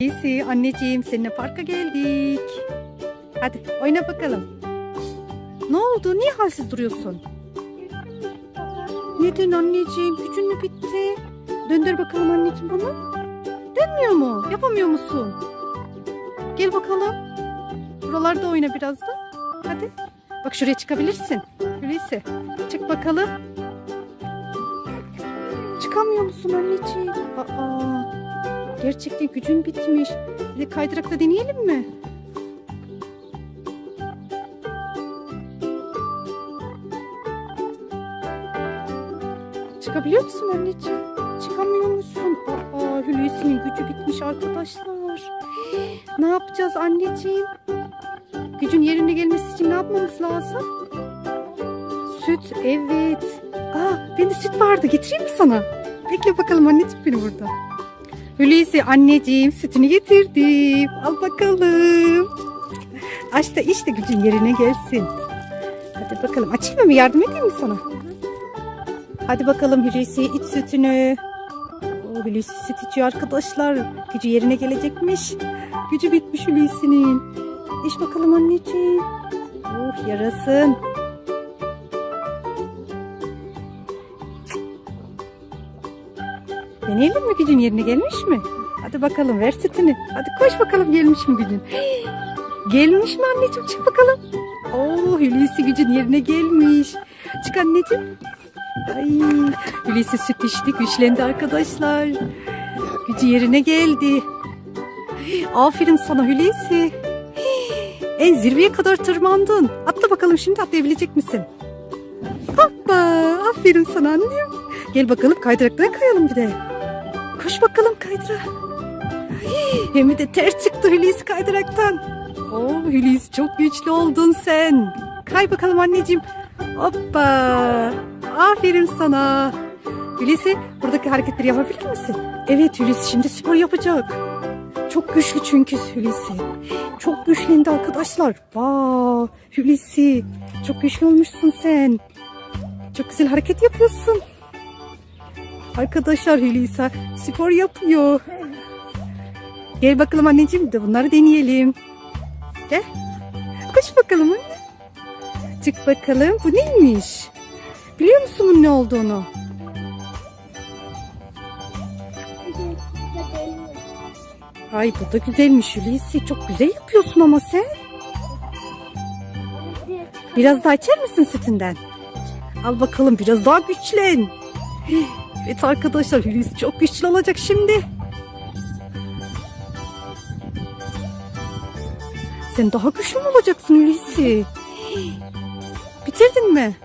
Hulusi anneciğim seninle parka geldik. Hadi oyna bakalım. Ne oldu? Niye halsiz duruyorsun? Neden anneciğim? Gücün mü bitti? Döndür bakalım anneciğim bunu. Dönmüyor mu? Yapamıyor musun? Gel bakalım. Buralarda oyna biraz da. Hadi. Bak şuraya çıkabilirsin. Hulusi. Çık bakalım. Çıkamıyor musun anneciğim? Aa, gerçekten gücün bitmiş. Bir de kaydırakta deneyelim mi? Çıkabiliyor musun anneciğim? Çıkamıyor musun? Aa, Hulusi'nin gücü bitmiş arkadaşlar. Ne yapacağız anneciğim? Gücün yerine gelmesi için ne yapmamız lazım? Süt, evet. Aa, bende süt vardı. Getireyim mi sana? Bekle bakalım anneciğim beni burada. Hulusi anneciğim sütünü getirdim. Al bakalım. Aç da işte gücün yerine gelsin. Hadi bakalım. Açayım mı? Yardım edeyim mi sana? Hadi bakalım Hulusi iç sütünü. Oo, Hulusi süt içiyor arkadaşlar. Gücü yerine gelecekmiş. Gücü bitmiş Hulusi'nin. İç bakalım anneciğim. Oh yarasın. Deneyelim mi gücün yerine gelmiş mi? Hadi bakalım ver sütünü. Hadi koş bakalım gelmiş mi gücün? Gelmiş mi anneciğim çık bakalım. Oo Hulusi gücün yerine gelmiş. Çık anneciğim. Ay Hulusi süt içti güçlendi arkadaşlar. Gücü yerine geldi. Aferin sana Hulusi. En zirveye kadar tırmandın. Atla bakalım şimdi atlayabilecek misin? Hoppa aferin sana annem. Gel bakalım kaydıraklara kayalım bir de. Koş bakalım kaydıra. Hem de ters çıktı Hulusi kaydıraktan. Oo Hulusi çok güçlü oldun sen. Kay bakalım anneciğim. Hoppa. Aferin sana. Hulusi buradaki hareketleri yapabilir misin? Evet Hulusi şimdi spor yapacak. Çok güçlü çünkü Hulusi. Çok güçlendi arkadaşlar. Vaa Hulusi. Çok güçlü olmuşsun sen. Çok güzel hareket yapıyorsun. Arkadaşlar Hülisa spor yapıyor. Gel bakalım anneciğim de bunları deneyelim. Gel. Koş bakalım anne. Çık bakalım. Bu neymiş? Biliyor musun bunun ne olduğunu? Ay bu da güzelmiş Hulusi. Çok güzel yapıyorsun ama sen. Biraz daha içer misin sütünden? Al bakalım biraz daha güçlen. Evet arkadaşlar Hulusi çok güçlü olacak şimdi. Sen daha güçlü mü olacaksın Hulusi? Bitirdin mi?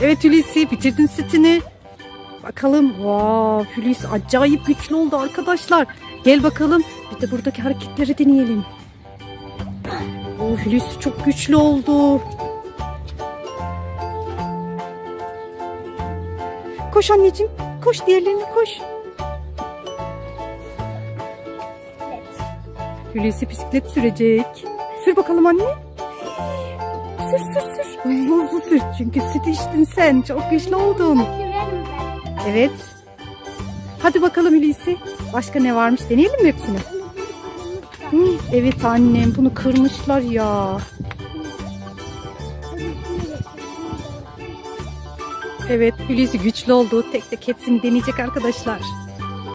Evet Hulusi bitirdin sütünü. Bakalım. Wow, Hulusi acayip güçlü oldu arkadaşlar. Gel bakalım. Bir de buradaki hareketleri deneyelim. O Hulusi çok güçlü oldu. Koş anneciğim. Koş diğerlerine koş. Hulusi bisiklet sürecek. Sür bakalım anne. Sür sür sür. Hızlı hızlı sür. Çünkü süt içtin sen. Çok güçlü oldun. Evet. Hadi bakalım Hulusi. Başka ne varmış? Deneyelim mi hepsini? Evet annem bunu kırmışlar ya. Evet Hulusi güçlü oldu. Tek tek hepsini deneyecek arkadaşlar.